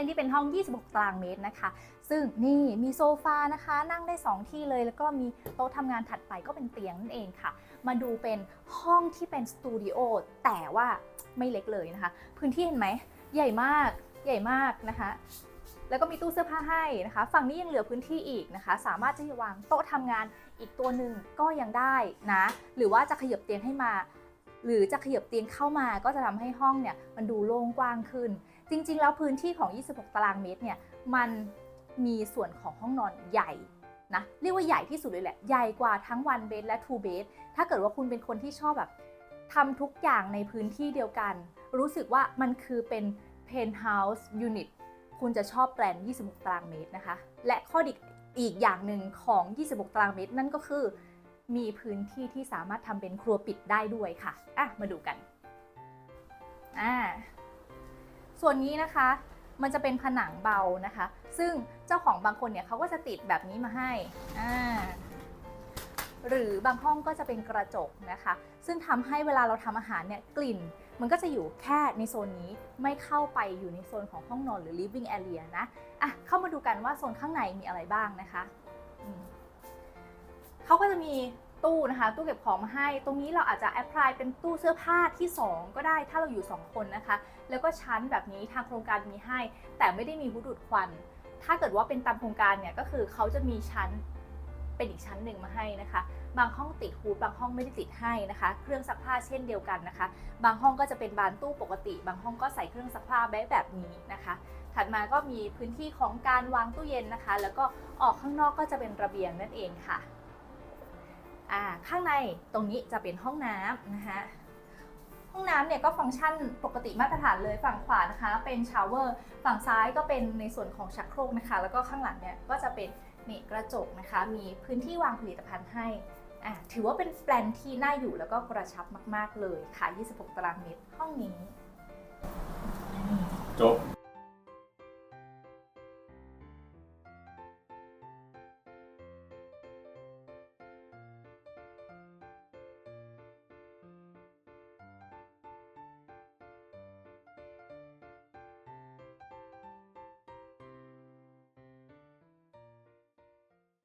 อันนี้เป็นห้อง 26 ตารางเมตรนะคะ ซึ่งนี่มีโซฟานะคะ นั่งได้ 2 ที่เลย แล้วก็มีโต๊ะทำงานถัดไปก็เป็นเตียงนั่นเองค่ะ มาดูเป็นห้องที่เป็นสตูดิโอแต่ว่าไม่เล็กเลยนะคะ พื้นที่เห็นไหม ใหญ่มาก ใหญ่มากนะคะ แล้วก็มีตู้เสื้อผ้าให้นะคะ ฝั่งนี้ยังเหลือพื้นที่อีกนะคะ สามารถจะวางโต๊ะทำงานอีกตัวหนึ่งก็ยังได้นะ หรือว่าจะขยับเตียงให้มาหรือจะขยับเตียงเข้ามาก็จะทำให้ห้องเนี่ยมันดูโล่งกว้างขึ้น จริงๆ แล้วพื้นที่ของ 26 ตารางเมตรเนี่ยมันมีส่วนของห้องนอนใหญ่นะเรียกว่าใหญ่ที่สุดเลยแหละ ใหญ่กว่าทั้ง one bed และ two bed ถ้าเกิดว่าคุณเป็นคนที่ชอบแบบทำทุกอย่างในพื้นที่เดียวกัน รู้สึกว่ามันคือเป็น penthouse unit คุณจะชอบแปลน 26 ตารางเมตรนะคะ และข้อดีอีกอย่างหนึ่งของ 26 ตารางเมตร นั่นก็คือมีพื้นที่ที่สามารถทำเป็นครัวปิดได้ด้วยค่ะ อะ มาดูกัน อ่า ส่วนนี้นะคะมันจะเป็นผนังเบานะคะ ซึ่งเจ้าของบางคนเนี่ยเขาก็จะติดแบบนี้มาให้อ่าหรือบางห้องก็จะเป็นกระจกนะคะ ซึ่งทำให้เวลาเราทำอาหารเนี่ยกลิ่น มันก็จะอยู่แค่ในโซนนี้ไม่เข้าไปอยู่ในโซนของห้องนอนหรือ living area นะอะเข้ามาดูกันว่าโซนข้างในมีอะไรบ้างนะคะเขาก็จะมี ตู้นะคะ ตู้เก็บของมาให้ ตรงนี้เราอาจจะแอพพลายเป็นตู้เสื้อผ้าที่ 2 ก็ได้ถ้าเราอยู่ 2 คนนะคะ แล้วก็ชั้นแบบนี้ทางโครงการมีให้ แต่ไม่ได้มีวุดูดควัน ถ้าเกิดว่าเป็นตามโครงการเนี่ยก็คือเขาจะมีชั้นเป็นอีกชั้นหนึ่งมาให้นะคะ บางห้องติดฮูดบางห้องไม่ได้ติดให้นะคะ เครื่องซักผ้าเช่นเดียวกันนะคะ บางห้องก็จะเป็นบานตู้ปกติ บางห้องก็ใส่เครื่องซักผ้าแบบแบบนี้นะคะถัดมาก็มีพื้นที่ของการวางตู้เย็นนะคะ แล้วก็ออกข้างนอกก็จะเป็นระเบียงนั่นเองค่ะ่าข้างในตรงนี้จะเป็นห้องน้ำนะคะห้องน้ำเนี่ยก็ฟังก์ชันปกติมาตรฐานเลยฝั่งขวานะคะเป็นชาวเวอร์ฝั่งซ้ายก็เป็นในส่วนของชักโครกนะคะ แล้วก็ข้างหลังเนี่ยก็จะเป็นนี่กระจกนะคะ มีพื้นที่วางผลิตภัณฑ์ให้อะถือว่าเป็นแปลนที่น่าอยู่แล้วก็กระชับมาก ๆ เลยค่ะ 26 ตารางเมตรห้องนี้ จบ